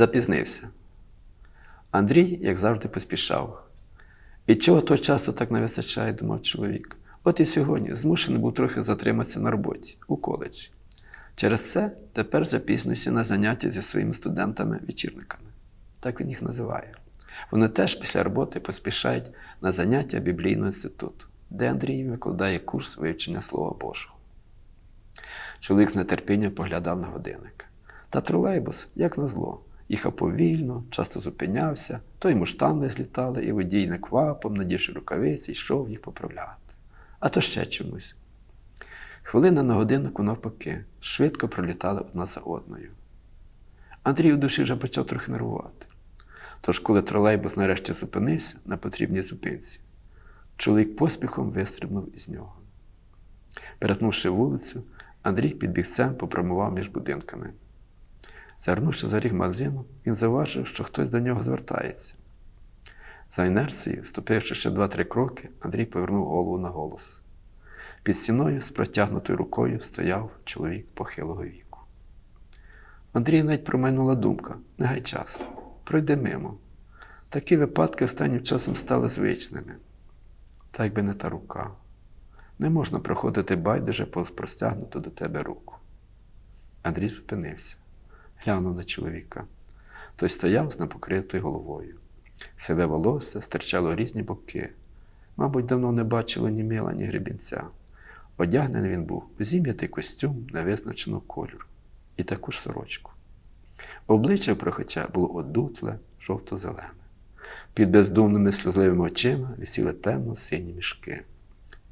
Запізнився. Андрій, як завжди, поспішав. І чого то часто так не вистачає, думав чоловік. От і сьогодні змушений був трохи затриматися на роботі у коледжі. Через це тепер запізнююся на заняття зі своїми студентами-вечірниками. Так він їх називає. Вони теж після роботи поспішають на заняття біблійного інституту, де Андрій викладає курс вивчення Слова Божого. Чоловік з нетерпінням поглядав на годинник. Та тролейбус, як назло, їхав повільно, часто зупинявся, то йому штанги злітали, і водій неквапом, надівши рукавиці, йшов їх поправляти. А то ще чомусь. Хвилина на годиннику навпаки, швидко пролітали одна за одною. Андрій у душі вже почав трохи нервувати. Тож, коли тролейбус нарешті зупинився на потрібній зупинці, чоловік поспіхом вистрибнув із нього. Перетнувши вулицю, Андрій під бігцем попрямував між будинками. Звернувши за ріг магазину, він зауважив, що хтось до нього звертається. За інерцією, ступивши ще два-три кроки, Андрій повернув голову на голос. Під стіною з протягнутою рукою стояв чоловік похилого віку. Андрій навіть промайнула думка не гай часу, пройди мимо. Такі випадки останнім часом стали звичними. Та якби не та рука. Не можна проходити байдуже повз простягнуту до тебе руку. Андрій зупинився, глянув на чоловіка. Той стояв з непокритою головою. Сиве волосся стирчало різні боки. Мабуть, давно не бачило ні мила, ні гребінця. Одягнений він був у зім'ятий костюм невизначеного кольору і таку ж сорочку. Обличчя прохача було одутле, жовто-зелене. Під бездумними сльозливими очима висіли темно-сині мішки.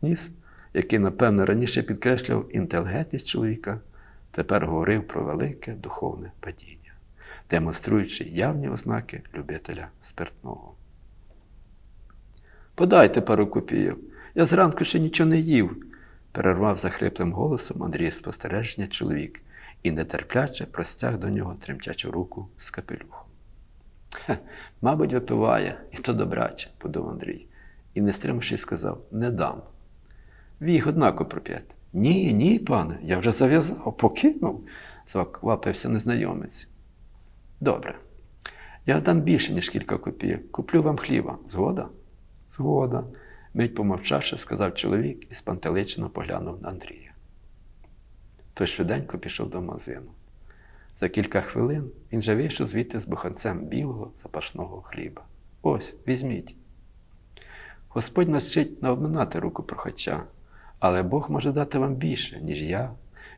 Ніс, який, напевно, раніше підкреслював інтелігентність чоловіка, тепер говорив про велике духовне падіння, демонструючи явні ознаки любителя спиртного. Подайте пару копійок. Я зранку ще нічого не їв, перервав захриплим голосом Андрій спостереження чоловік і нетерпляче простяг до нього тремтячу руку з капелюхом. Мабуть, випиває, і то добряче, подумав Андрій, і, не стримавшись, сказав не дам. Ви їх однаково проп'єте. Ні, ні, пане, я вже зав'язав, покинув, заквапився незнайомець. Добре. Я дам більше, ніж кілька копійок. Куплю вам хліба. Згода? Згода. Мить помовчавши, сказав чоловік і спантеличено поглянув на Андрія. Той швиденько пішов до магазину. За кілька хвилин він вже вийшов звідти з буханцем білого запашного хліба. Ось, візьміть. Господь нас вчить не обминати руку прохача, але Бог може дати вам більше, ніж я,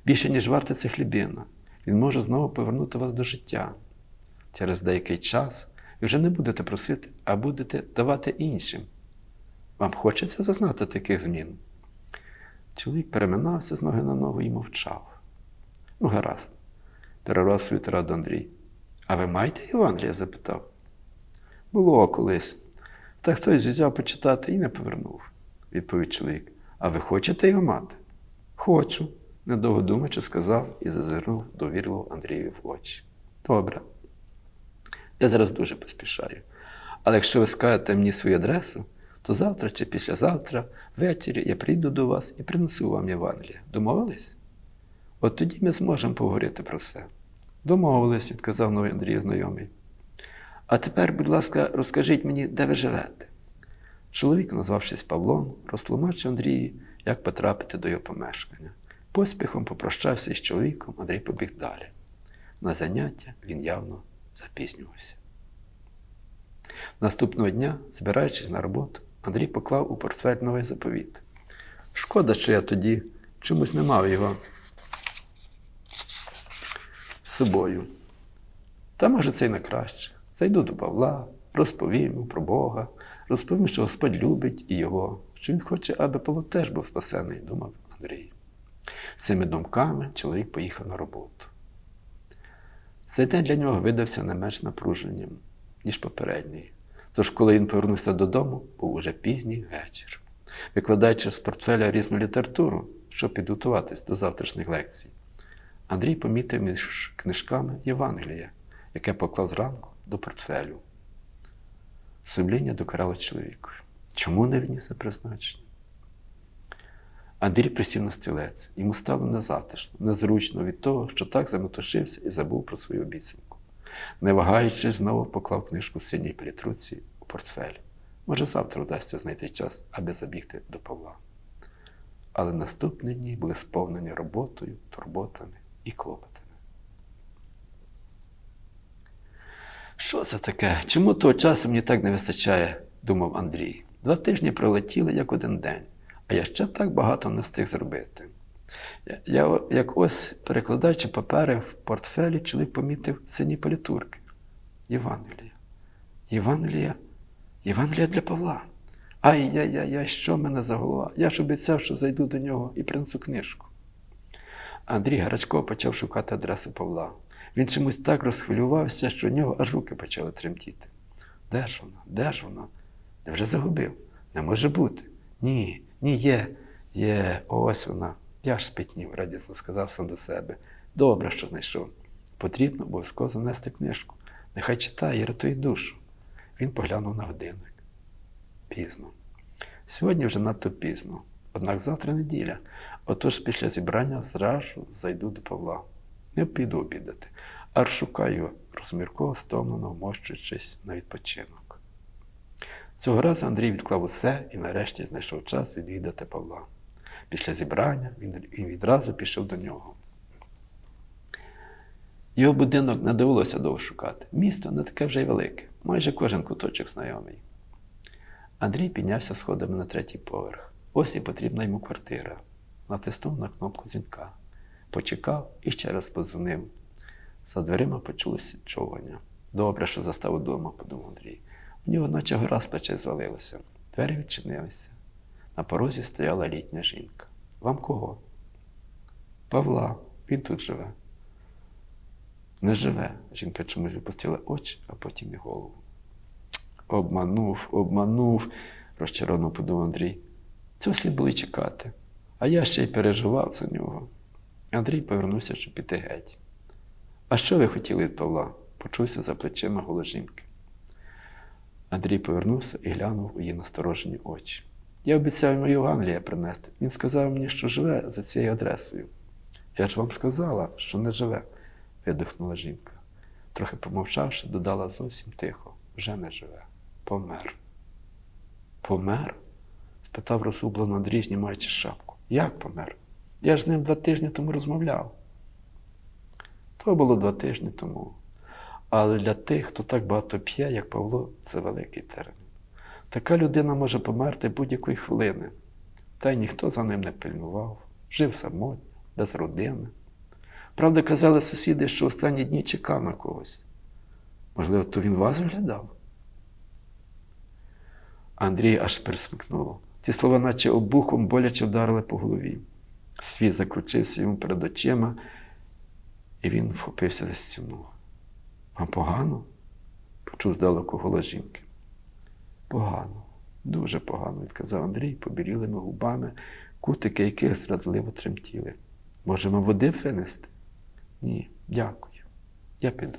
більше, ніж варта ця хлібина. Він може знову повернути вас до життя. Через деякий час ви вже не будете просити, а будете давати іншим. Вам хочеться зазнати таких змін? Чоловік переминався з ноги на ногу і мовчав. Ну, гаразд, перервав свою тираду Андрій. А ви маєте Євангелія? запитав. Було колись. Та хтось взяв почитати і не повернув, відповів чоловік. А ви хочете його мати? Хочу, недовго думаючи, сказав і зазирнув довірливо Андрієві в очі. Добре. Я зараз дуже поспішаю. Але якщо ви скажете мені свою адресу, то завтра чи післязавтра, ввечері я прийду до вас і принесу вам Євангелія. Домовились? От тоді ми зможемо поговорити про все. Домовились, відказав новий Андрій знайомий. А тепер, будь ласка, розкажіть мені, де ви живете. Чоловік, назвавшись Павлом, розтлумачив Андрію, як потрапити до його помешкання. Поспіхом попрощався із чоловіком, Андрій побіг далі. На заняття він явно запізнювався. Наступного дня, збираючись на роботу, Андрій поклав у портфель новий заповіт. Шкода, що я тоді чомусь не мав його з собою. Та може це й на краще. Зайду до Павла, розповім про Бога, розповім, що Господь любить і його, що Він хоче, аби Павло теж був спасений, думав Андрій. З цими думками чоловік поїхав на роботу. Цей день для нього видався не менш напруженням, ніж попередній. Тож, коли він повернувся додому, був уже пізній вечір. Викладаючи з портфеля різну літературу, щоб підготуватись до завтрашніх лекцій, Андрій помітив між книжками Євангелія, яке поклав зранку до портфелю. Сумління докарало чоловіку. Чому не вніс це призначення? Андрій присів на стілець. Йому стало незатишно, незручно від того, що так заметушився і забув про свою обіцянку. Не вагаючись, знову поклав книжку в синій палітруці у портфель. Може, завтра вдасться знайти час, аби забігти до Павла. Але наступні дні були сповнені роботою, турботами і клопотами. Що це таке? Чому того часу мені так не вистачає? думав Андрій. Два тижні пролетіли як один день, а я ще так багато не встиг зробити. Я, як ось, перекладаючи папери в портфелі, чоловік помітив сині політурки. Євангелія. Євангелія. Євангелія для Павла. Ай-яй-яй, що мене за голова? Я ж обіцяв, що зайду до нього і принесу книжку. Андрій Гарачко почав шукати адресу Павла. Він чомусь так розхвилювався, що в нього аж руки почали тремтіти. Де ж вона? Де ж вона? Невже загубив? Не може бути. Ні, ні, є, є, ось вона. Я ж спітнів, радісно сказав сам до себе. Добре, що знайшов. Потрібно обов'язково занести книжку. Нехай читає рятує душу. Він поглянув на годинник. Пізно. Сьогодні вже надто пізно. Однак завтра неділя. Отож після зібрання зразу зайду до Павла. Не піду обідати, а шукаю, розмірково стомлено вмощуючись на відпочинок. Цього разу Андрій відклав усе і нарешті знайшов час відвідати Павла. Після зібрання він відразу пішов до нього. Його будинок не довелося довго шукати. Місто не таке вже й велике, майже кожен куточок знайомий. Андрій піднявся сходами на третій поверх. Ось і потрібна йому квартира. Натиснув на кнопку дзвінка. Почекав і ще раз подзвонив. За дверима почулося човгання. Добре, що застав удома, подумав Андрій. У нього наче гора з плечей звалилася. Двері відчинилися. На порозі стояла літня жінка. Вам кого? Павла, він тут живе. Не живе. Жінка чомусь випустила очі, а потім і голову. Обманув, обманув, розчаровано подумав Андрій. Цього слід було чекати. А я ще й переживав за нього. Андрій повернувся, щоб піти геть. А що ви хотіли від Павла? почувся за плечима голос жінки. Андрій повернувся і глянув у її насторожені очі. Я обіцяв йому Євангелія принести. Він сказав мені, що живе за цією адресою. Я ж вам сказала, що не живе, видихнула жінка. Трохи помовчавши, додала зовсім тихо вже не живе. Помер. Помер? спитав розгублено Андрій, знімаючи шапку. Як помер? Я ж з ним два тижні тому розмовляв. То було два тижні тому. Але для тих, хто так багато п'є, як Павло, це великий термін. Така людина може померти будь-якої хвилини, та й ніхто за ним не пильнував, жив самотньо, без родини. Правда, казали сусіди, що останні дні чекав на когось. Можливо, то він вас виглядав? Андрій аж пересмикнуло. Ці слова, наче обухом, боляче вдарили по голові. Світ закручився йому перед очима, і він вхопився за стіну. Вам погано? почув здалеку голос жінки. Погано, дуже погано, відказав Андрій побілілими губами, кутики яких зрадливо тремтіли. Можемо води винести? Ні, дякую. Я піду.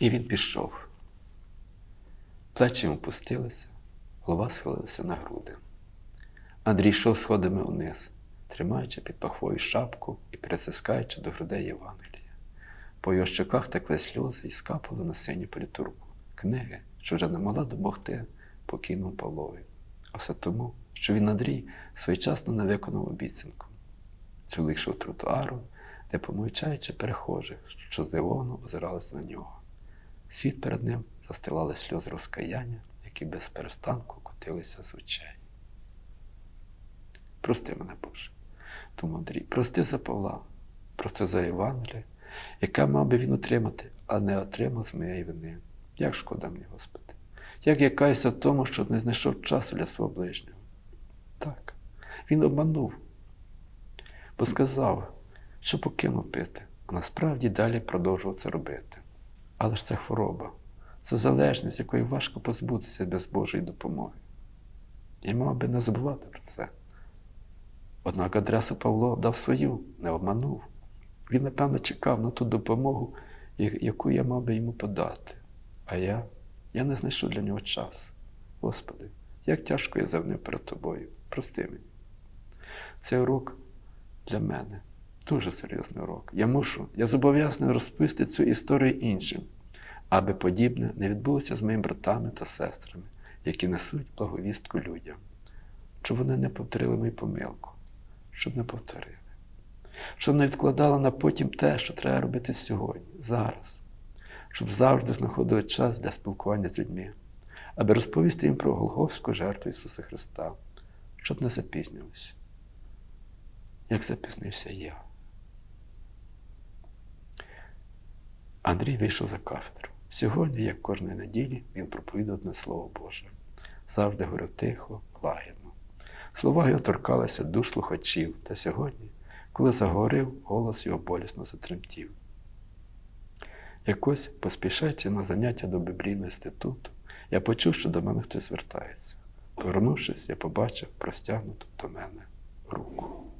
І він пішов. Плечі йому пустилися, голова схилилася на груди. Андрій йшов сходами униз, тримаючи під пахвою шапку і притискаючи до грудей Євангелія. По його щоках текли сльози і скапали на синю політурку книги, що вже не могла допомогти покійному Павлові. А все тому, що він Андрій своєчасно не виконав обіцянку. Чоловік йшов тротуаром, де помовчаючи перехожих, що здивовано озиралися на нього. Світ перед ним застилали сльози розкаяння, які без перестанку котилися з очей. Прости мене, Боже, думав Андрій, прости за Павла, прости за Євангелія, яка мав би він отримати, а не отримав з моєї вини. Як шкода мені, Господи, як я каюся в тому, що не знайшов часу для свого ближнього. Так, він обманув, бо сказав, що покинув пити, а насправді далі продовжував це робити. Але ж це хвороба, це залежність, якої важко позбутися без Божої допомоги. Я мав би не забувати про це. Однак адресу Павло дав свою, не обманув. Він, напевно, чекав на ту допомогу, яку я мав би йому подати. А я, я не знайшов для нього часу. Господи, як тяжко я завнив перед тобою. Прости мені. Цей урок для мене дуже серйозний урок. Я мушу, я зобов'язаний розповісти цю історію іншим, аби подібне не відбулося з моїми братами та сестрами, які несуть благовістку людям, щоб вони не повторили мою помилку, щоб не повторили, щоб не відкладали на потім те, що треба робити сьогодні, зараз, щоб завжди знаходили час для спілкування з людьми, аби розповісти їм про Голгофську жертву Ісуса Христа, щоб не запізнювалися, як запізнився я. Андрій вийшов за кафедру. Сьогодні, як кожної неділі, він проповідав одне Слово Боже. Завжди говорив тихо, лагідно. Слова його торкалися душ слухачів, та сьогодні, коли заговорив, голос його болісно затремтів. Якось, поспішаючи на заняття до біблійного інституту, я почув, що до мене хтось звертається. Повернувшись, я побачив простягнуту до мене руку.